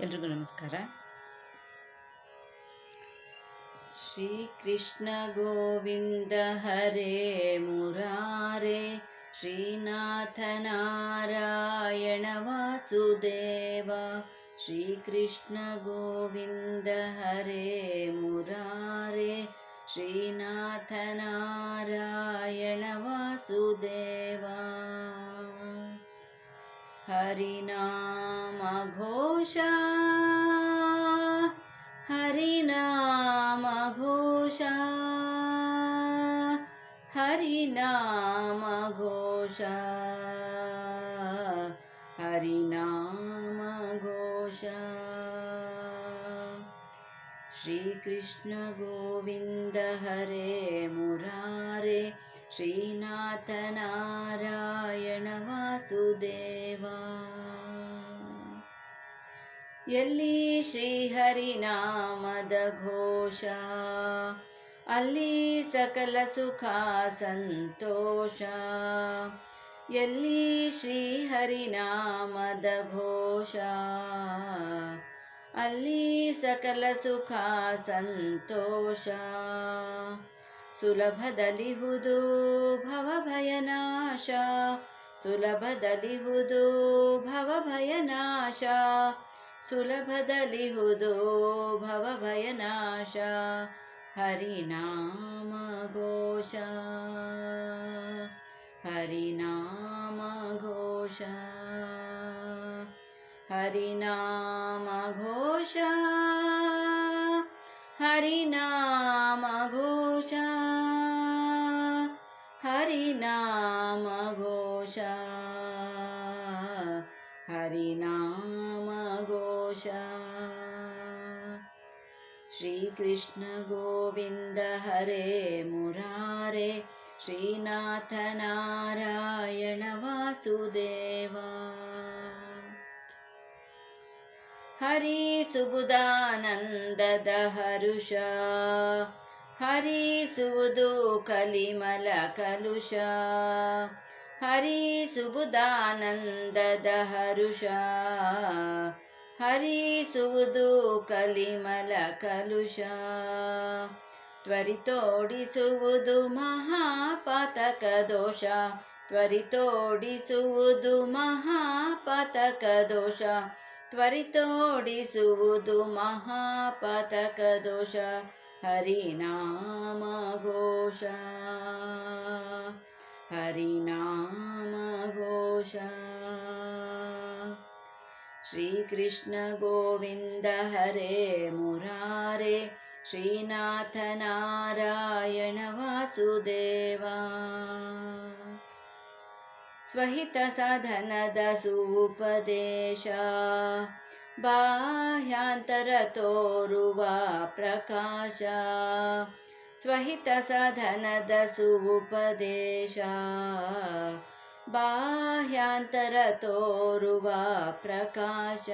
ಎಲ್ರಿಗೂ ನಮಸ್ಕಾರ. ಶ್ರೀಕೃಷ್ಣ ಗೋವಿಂದ ಹರೇ ಮುರಾರೇ, ಶ್ರೀನಾಥ ನಾರಾಯಣ ವಾಸುದೇವ. ಶ್ರೀಕೃಷ್ಣ ಗೋವಿಂದ ಹರೇ ಮುರಾರೆ, ಶ್ರೀನಾಥ ನಾರಾಯಣ ವಾಸುದೇವ. हरिनाम घोषा। हरिनाम घोषा। हरिनाम घोषा। हरिनाम घोषा। श्रीकृष्ण गोविन्द हरे मुरारे ಶ್ರೀನಾಥನಾರಾಯಣ ವಾಸುದೇವಾ. ಎಲ್ಲಿ ಶ್ರೀಹರಿನಾಮದ ಘೋಷ, ಅಲ್ಲಿ ಸಕಲ ಸುಖ ಸಂತೋಷ. ಎಲ್ಲಿ ಶ್ರೀಹರಿನಾಮದ ಘೋಷ, ಅಲ್ಲಿ ಸಕಲ ಸುಖ ಸಂತೋಷ. ಸುಲಭದಲಿಹುದು ಭವಭಯನಾಶ ಸುಲಭದಲಿಹುದು ಭವಭಯನಾಶ ಸುಲಭದಲಿಹುದು ಭವಭಯನಾಶ ಹರಿನಾಮ ಘೋಷ ಹರಿನಾಮ ಘೋಷ ಹರಿನಾಮ ಘೋಷ ಹರಿನಾಮ हरिनामघोष। हरिनामघोष। श्रीकृष्णगोविन्दहरे मुरारे श्रीनाथनारायण वासुदेवा। हरुषा ನಾರಾಯಣ ವಾಸುದೇವ ಹರಿಸುವುದಾನಂದದ ಹರುಷ ಹರಿಸುವುದು ಕಲಿಮಲ ಕಲುಷ ಹರಿಸುವುದಾನಂದದ ಹರುಷ ಹರಿಸುವುದು ಕಲಿಮಲ ಕಲುಷ ತ್ವರಿತೋಡಿಸುವುದು ಮಹಾಪಾತಕ ದೋಷ ತ್ವರಿತೋಡಿಸುವುದು ಮಹಾಪಾತಕ ದೋಷ ತ್ವರಿತೋಡಿಸುವುದು ಮಹಾಪಾತಕ ದೋಷ हरिनामघोष। हरिनामघोष। श्रीकृष्णगोविन्दहरे मुरारे श्रीनाथनारायणवासुदेवा स्वहितसदनदसु उपदेश ಮುರಾರೆ ಶ್ರೀನಾಥ ನಾರಾಯಣ ವಾಸುದೇವ ಸ್ವಹಿತ ಸಾಧನದ ಸುಪದೇಶ ಬಾಹ್ಯಾಂತರ ತೋರುವ ಪ್ರಕಾಶ ಸ್ವಹಿತ ಸಾಧನದ ಸುಪದೇಶ ಬಾಹ್ಯಾಂತರ ತೋರುವ ಪ್ರಕಾಶ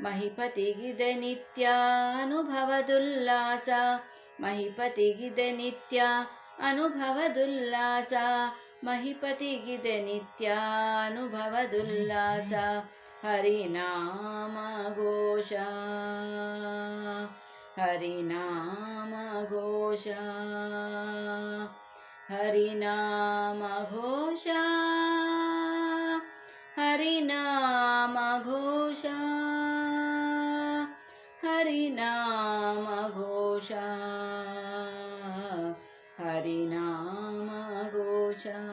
ಮಹಿಪತಿಗಿದೆ ನಿತ್ಯ ಅನುಭವದುಲ್ಲಾಸ ಮಹಿಪತಿಗಿದೆ ನಿತ್ಯ ಅನುಭವದುಲ್ಲಾಸ ಮಹಿಪತಿಗಿದೆ ನಿತ್ಯ हरिनाम घोषा। हरिनाम घोषा। हरिनाम घोषा। हरिनाम घोषा। हरिनाम घोषा। हरिनाम घोषा।